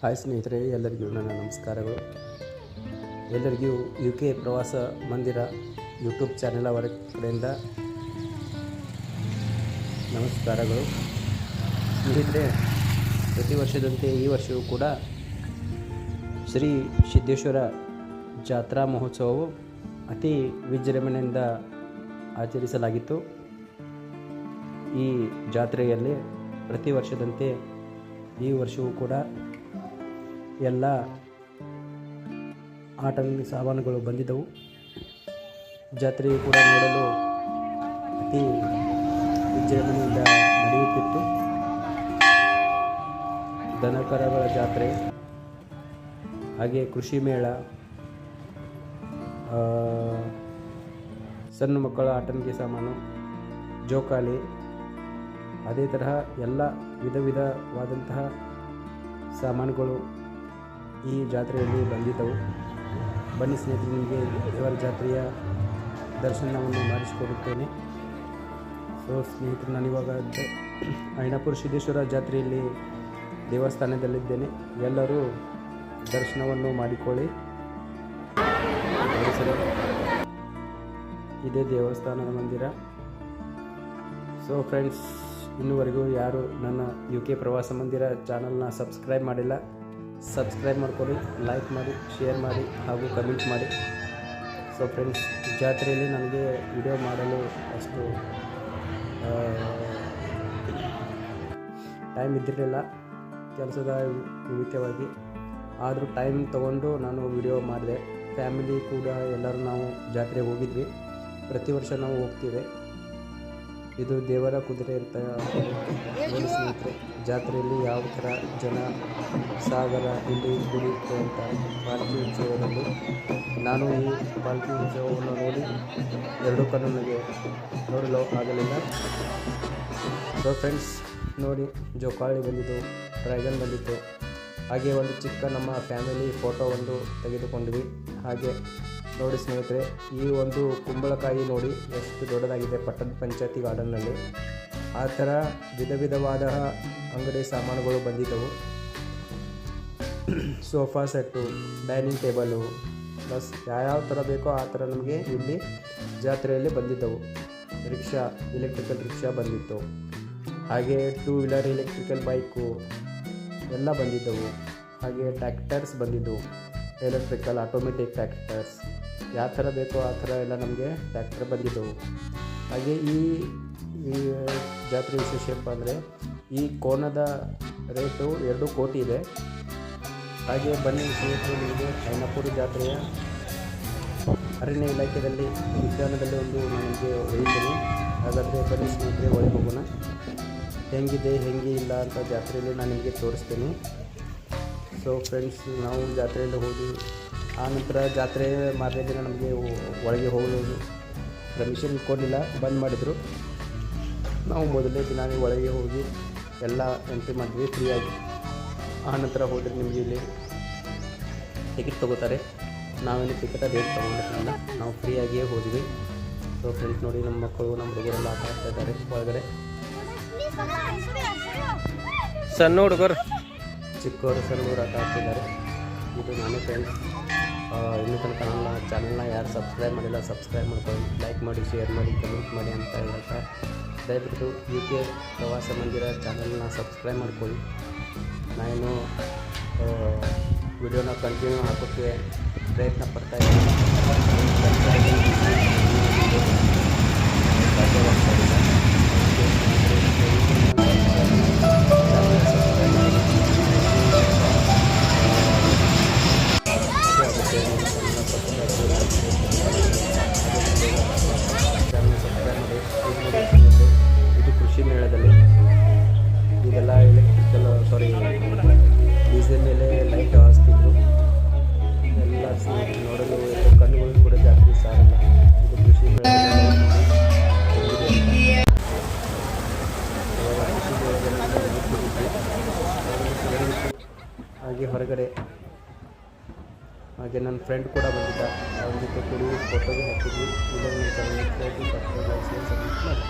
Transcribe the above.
Hi ಸ್ನೇಹಿತರೆ, ಎಲ್ಲರಿಗೂ ನನ್ನ ನಮಸ್ಕಾರಗಳು. ಎಲ್ಲರಿಗೂ ಯು ಕೆ ಪ್ರವಾಸ ಮಂದಿರ ಯೂಟ್ಯೂಬ್ ಚಾನೆಲ್ ಅವರ ಕಡೆಯಿಂದ ನಮಸ್ಕಾರಗಳು. ಸ್ನೇಹಿತರೆ, ಪ್ರತಿ ವರ್ಷದಂತೆ ಈ ವರ್ಷವೂ ಕೂಡ ಶ್ರೀ ಸಿದ್ದೇಶ್ವರ ಜಾತ್ರಾ ಮಹೋತ್ಸವವು ಅತಿ ವಿಜೃಂಭಣೆಯಿಂದ ಆಚರಿಸಲಾಗಿತ್ತು. ಈ ಜಾತ್ರೆಯಲ್ಲಿ ಪ್ರತಿ ವರ್ಷದಂತೆ ಈ ವರ್ಷವೂ ಕೂಡ ಎಲ್ಲ ಆಟದ ಸಾಮಾನುಗಳು ಬಂದಿದ್ದವು. ಜಾತ್ರೆ ಕೂಡ ನೋಡಲು ಅತಿ ವಿಜೃಂಭಣೆಯಿಂದ ನಡೆಯುತ್ತಿತ್ತು. ದನಕರಗಳ ಜಾತ್ರೆ, ಹಾಗೆ ಕೃಷಿ ಮೇಳ ಸಣ್ಣ ಮಕ್ಕಳ ಆಟನಿಗೆ ಸಾಮಾನು, ಜೋಕಾಲಿ, ಅದೇ ತರಹ ಎಲ್ಲ ವಿಧ ವಿಧವಾದಂತಹ ಸಾಮಾನುಗಳು ಈ ಜಾತ್ರೆಯಲ್ಲಿ ಬಂದಿದ್ದವು. ಬನ್ನಿ ಸ್ನೇಹಿತರು, ನಿಮಗೆ ದೇವರ ಜಾತ್ರೆಯ ದರ್ಶನವನ್ನು ಮಾಡಿಸಿಕೊಡುತ್ತೇನೆ. ಸೊ, ಸ್ನೇಹಿತರು ನಾನಿವಾಗ ಐನಾಪುರ ಸಿದ್ದೇಶ್ವರ ಜಾತ್ರೆಯಲ್ಲಿ ದೇವಸ್ಥಾನದಲ್ಲಿದ್ದೇನೆ. ಎಲ್ಲರೂ ದರ್ಶನವನ್ನು ಮಾಡಿಕೊಳ್ಳಿ. ಇದೇ ದೇವಸ್ಥಾನದ ಮಂದಿರ. ಸೊ, ಫ್ರೆಂಡ್ಸ್, ಇನ್ನುವರೆಗೂ ಯಾರು ನನ್ನ ಯು ಕೆ ಪ್ರವಾಸ ಮಂದಿರ ಚಾನಲ್ನ ಸಬ್ಸ್ಕ್ರೈಬ್ ಮಾಡಿಲ್ಲ ಸಬ್ಸ್ಕ್ರೈಬ್ ಮಾಡ್ಕೊಳ್ಳಿ ಲೈಕ್ ಮಾಡಿ ಶೇರ್ ಮಾಡಿ ಹಾಗೂ ಕಮೆಂಟ್ ಮಾಡಿ. ಸೊ ಫ್ರೆಂಡ್ಸ್ ಜಾತ್ರೆಯಲ್ಲಿ ನನಗೆ ವಿಡಿಯೋ ಮಾಡಲು ಅಷ್ಟು ಟೈಮ್ ಇದ್ದಿರಲಿಲ್ಲ. ಕೆಲಸದ ನಿಮಿತ್ತವಾಗಿ. ಆದರೂ ಟೈಮ್ ತೊಗೊಂಡು ನಾನು ವಿಡಿಯೋ ಮಾಡಿದೆ. ಫ್ಯಾಮಿಲಿ ಕೂಡ ಎಲ್ಲರೂ ನಾವು ಜಾತ್ರೆಗೆ ಹೋಗಿದ್ವಿ. ಪ್ರತಿ ವರ್ಷ ನಾವು ಹೋಗ್ತೀವಿ. ಇದು ದೇವರ ಕುದುರೆ ಅಂತ ಸ್ನೇಹಿತರೆ. ಜಾತ್ರೆಯಲ್ಲಿ ಯಾವ ಥರ ಜನ ಸಾಗರ ಇಲ್ಲಿ ಕುಡಿಯುತ್ತೆ ಅಂತ ಪಾಲ್ಕಿ ಉತ್ಸವದಲ್ಲಿ ನಾನು ಈ ಪಾಲ್ಕಿ ಉತ್ಸವವನ್ನು ನೋಡಿ ಎರಡೂ ಕಣ್ಣು ನನಗೆ ನೋಡಲು ಆಗಲಿಲ್ಲ. ಸೊ ಫ್ರೆಂಡ್ಸ್ ನೋಡಿ ಜೋಕಾಳಿ ಬಂದಿದ್ದು ಡ್ರ್ಯಾಗನ್ ಬಂದಿತ್ತು. ಹಾಗೆ ಒಂದು ಚಿಕ್ಕ ನಮ್ಮ ಫ್ಯಾಮಿಲಿ ಫೋಟೋ ಒಂದು ತೆಗೆದುಕೊಂಡ್ವಿ. ಹಾಗೆ ನೋಡಿ ಸ್ನೇಹಿತರೆ, ಈ ಒಂದು ಕುಂಬಳಕಾಯಿ ನೋಡಿ ಎಷ್ಟು ದೊಡ್ಡದಾಗಿದೆ ಪಟ್ಟಣ ಪಂಚಾಯತಿ ಗಾರ್ಡನ್ನಲ್ಲಿ. ಆ ಥರ ವಿಧ ವಿಧವಾದ ಅಂಗಡಿ ಸಾಮಾನುಗಳು ಬಂದಿದ್ದವು. Sofa set, dining table, plus ಯಾವ್ಯಾವ ಥರ ಬೇಕೋ ಆ ಥರ ನಮಗೆ ಇಲ್ಲಿ ಜಾತ್ರೆಯಲ್ಲಿ ಬಂದಿದ್ದವು. ರಿಕ್ಷಾ ಎಲೆಕ್ಟ್ರಿಕಲ್ ರಿಕ್ಷಾ ಬಂದಿತ್ತು. ಹಾಗೆ ಟೂ ವೀಲರ್ ಎಲೆಕ್ಟ್ರಿಕಲ್ ಬೈಕು ಎಲ್ಲ ಬಂದಿದ್ದವು. ಹಾಗೆ ಟ್ಯಾಕ್ಟರ್ಸ್ ಬಂದಿದ್ದವು. ಎಲೆಕ್ಟ್ರಿಕಲ್ ಆಟೋಮೆಟಿಕ್ ಟ್ರ್ಯಾಕ್ಟರ್ಸ್ ಯಾವ ಥರ ಬೇಕೋ ಆ ಥರ ಎಲ್ಲ ನಮಗೆ ಟ್ಯಾಕ್ಟರ್ ಬಂದಿದ್ದವು. ಹಾಗೆ ಈ ಜಾತ್ರೆ ವಿಶೇಷ ಏನಪ್ಪ ಅಂದರೆ ಈ ಕೋಣದ ರೇಟು ಎರಡು ಕೋಟಿ ಇದೆ. ಹಾಗೆ ಬನ್ನಿ ಸ್ನೇಹಿತರು ನಿಮಗೆ ಐನಪುರ ಜಾತ್ರೆಯ ಅರಣ್ಯ ಇಲಾಖೆಯಲ್ಲಿ ಉದ್ಯಾನದಲ್ಲಿ ಒಂದು ನನಗೆ ಒಯ್ತೀನಿ ಹಾಗಾದರೆ ಬನ್ನಿ ಸ್ನೇಹಿತರೆ, ಒಳಗೆ ಹೋಗೋಣ. ಹೆಂಗಿದೆ, ಹೆಂಗೆ ಇಲ್ಲ ಅಂತ ಜಾತ್ರೆಯಲ್ಲಿ ನಾನು ನಿಮಗೆ ತೋರಿಸ್ತೀನಿ. ಸೊ ಫ್ರೆಂಡ್ಸ್ ನಾವು ಜಾತ್ರೆಯಲ್ಲಿ ಹೋಗಿ ಆ ನಂತರ ಜಾತ್ರೆ ಮಾರನೇ ದಿನ ನಮಗೆ ಒಳಗೆ ಹೋಗಲು ಪರ್ಮಿಷನ್ ಕೊಡಲಿಲ್ಲ ಬಂದ್ ಮಾಡಿದರು. ನಾವು ಮೊದಲನೇ ದಿನ ಒಳಗೆ ಹೋಗಿ ಎಲ್ಲ ಎಂಟ್ರಿ ಮಾಡಿದ್ವಿ ಫ್ರೀಯಾಗಿ ಆನಂತರ ನಂತರ ಹೋದರೆ ನಿಮಗೆ ಇಲ್ಲಿ ಟಿಕೆಟ್ ತೊಗೋತಾರೆ. ನಾವೇನು ಟಿಕೆಟ್ ರೇಟ್ ತೊಗೊಂಡಿರಲಿಲ್ಲ. ನಾವು ಫ್ರೀಯಾಗಿಯೇ ಹೋದ್ವಿ. ಸೊ ಫ್ರೆಂಡ್ಸ್ ನೋಡಿ ನಮ್ಮ ಮಕ್ಕಳು ನಮ್ಮ ಹುಡುಗರೆಲ್ಲ ಆಟ ಆಡ್ತಾ ಇದ್ದಾರೆ ಒಳಗಡೆ. ಸಣ್ಣ ಹುಡುಗರು. ಚಿಕ್ಕವರು ಸಣ್ಣವರು ಆಟ ಆಡ್ತಿದ್ದಾರೆ. ಇದು ನಾನೇ ಫ್ರೆಂಡ್ಸ್ ಇನ್ನೂ ತನಕ ನನ್ನ ಚಾನಲ್ನ ಯಾರು ಸಬ್ಸ್ಕ್ರೈಬ್ ಮಾಡಿಲ್ಲ ಸಬ್ಸ್ಕ್ರೈಬ್ ಮಾಡ್ಕೊಂಡು ಲೈಕ್ ಮಾಡಿ ಶೇರ್ ಮಾಡಿ ಕಮೆಂಟ್ ಮಾಡಿ ಅಂತ ಹೇಳ್ತಾ ದಯವಿಟ್ಟು ಯು ಕೆ ಪ್ರವಾಸ ಮಂದಿರ ಚಾನಲ್ನ ಸಬ್ಸ್ಕ್ರೈಬ್ ಮಾಡ್ಕೊಳ್ಳಿ. ನಾನು ವಿಡಿಯೋನ ಕಂಟಿನ್ಯೂ ಹಾಕೋಕ್ಕೆ ಪ್ರಯತ್ನ ಪಡ್ತಾ ಹಾಗೆ ನನ್ನ ಫ್ರೆಂಡ್ ಕೂಡ ಬಂದಿದ್ದ. ಅವ್ರ ಜೊತೆ ಕೂಡಿ ಫೋಟೋಗೆ ಹಾಕಿದ್ವಿ. ಲೈಸೆನ್ಸ್ ಸಬ್ಮಿಟ್ ಮಾಡಿ